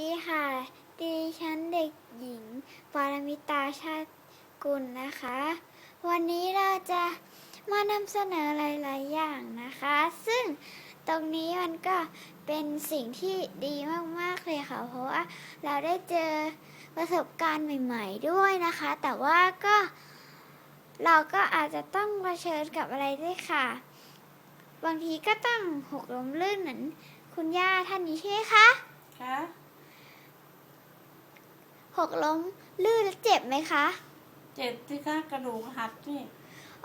ดีค่ะ ดิฉันเด็กหญิง ปารมิตาชาติกุลนะคะ วันนี้เราจะมานำเสนอหลายๆอย่างนะคะ ซึ่งตรงนี้มันก็เป็นสิ่งที่ดีมาก ๆ เลยค่ะ เพราะว่าเราได้เจอประสบการณ์ใหม่ ๆ ด้วยนะคะ แต่ว่าก็เราก็อาจจะต้องเผชิญกับอะไรด้วยค่ะ บางทีก็ต้องหกล้มลื่นเหมือนคุณย่าท่านนี้ใช่ไหมคะ คะ หกล้มลื่นแล้วเจ็บไหมคะ เจ็บที่คะกระดูกหักนี่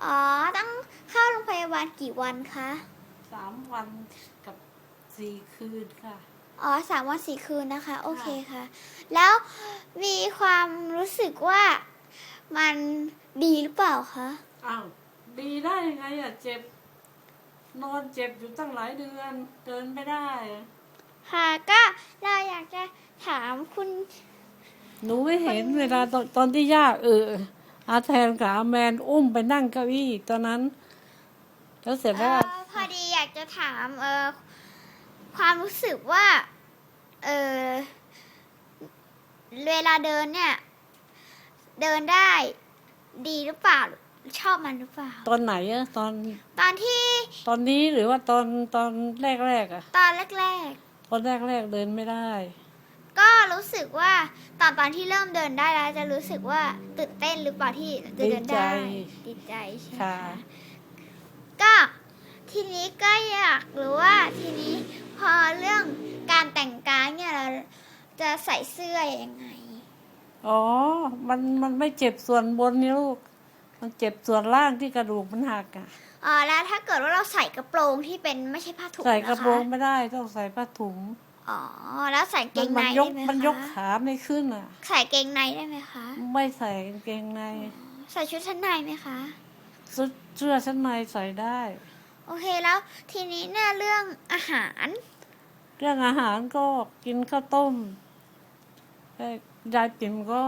อ๋อ ต้องเข้าโรงพยาบาลกี่วันคะ สามวันกับสี่คืนค่ะ อ๋อสามวันสี่คืนนะคะ โอเคค่ะ แล้วมีความรู้สึกว่ามันดีหรือเปล่าคะ อ้าว ดีได้ยังไงอะ เจ็บ นอนเจ็บอยู่ตั้งหลายเดือน เดินไม่ได้ ค่ะ ก็เราอยากจะถามคุณ หนูไม่เห็นเวลาตอนตอนที่ย่าเอออาแทนกับอาแมนอุ้มไปนั่งเก้าอี้ตอนนั้น แล้วเสร็จเอแล้วอพอดีอยากจะถามเออความรู้สึกว่าเออเวลาเดินเนี่ย เดินได้ดีหรือเปล่า ชอบมันหรือเปล่า ตอนไหนอะตอนตอนที่ตอนนี้หรือว่าตอนตอนแรกแรกๆอะตอนแรกตอนแรกแรกๆเดินไม่ได้ๆก็ รู้สึกว่าตอนตอนที่เริ่มเดินได้แล้วจะรู้สึกว่าตื่นเต้นหรือเปล่าที่จะเดินได้ดีใจดีใจใช่ไหมค่ะคะก็ทีนี้ก็อยากรู้ว่าทีนี้พอเรื่องการแต่งกายเนี่ยเราจะใส่เสื้อยังไง อ๋อ มันมันไม่เจ็บส่วนบนนี่ลูก มันเจ็บส่วนล่างที่กระดูกมันหักอะอ๋อแล้วถ้าเกิดว่าเราใส่กระโปรงที่เป็นไม่ใช่ผ้าถุงใส่กระโปรงนคไม่ได้ต้องใส่ผ้าถุง อ๋อ แล้วใส่เกงมัในยได้กไหมมันยกคะขาไม่ขึ้นอะ ใส่เกงในได้ไหมคะ ไม่ใส่กางเกงในใส่ชุดชั้นในไหมคะ เสื้อเสื้อชั้นในใส่ได้ โอเคแล้วทีนี้เนี่ยเรื่องอาหาร เรื่องอาหารก็กินข้าวต้มเอ่อยายติ๋มก็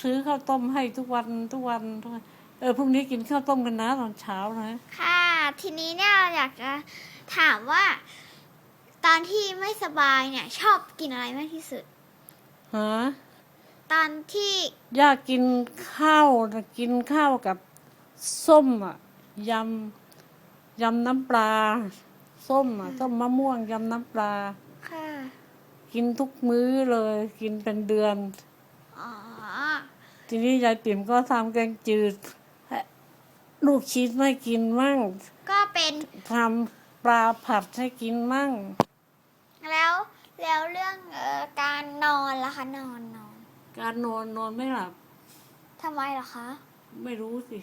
ซื้อข้าวต้มให้ทุกวันทุกวันทุกวันเออพรุ่งนี้กินข้าวต้มกันนะตอนเช้านะ ค่ะ ทีนี้เนี่ยเราอยากจะถามว่า ตอนที่ไม่สบายเนี่ย ชอบกินอะไรมากที่สุด ฮะตอนที่ย่ากินข้าวนะกินข้าวกับส้มอะยำยำน้ำปลา ส้มอะส้มมะม่วงยำน้ำปลา ค่ะกินทุกมื้อเลย กินเป็นเดือน อ๋อทีนี้ยายติ๋มก็ทำแกงจืดให้ลูกชิ้นไม่กินมั่งก็เป็นทำปลาผัดให้กินมั่ง แล้วแล้วเรื่องเอ่อการนอนล่ะคะนอนนอนการนอนนอนไม่หลับ ทำไมล่ะคะไม่รู้สิ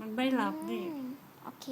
มันไม่หลับนี่ อืมโอเค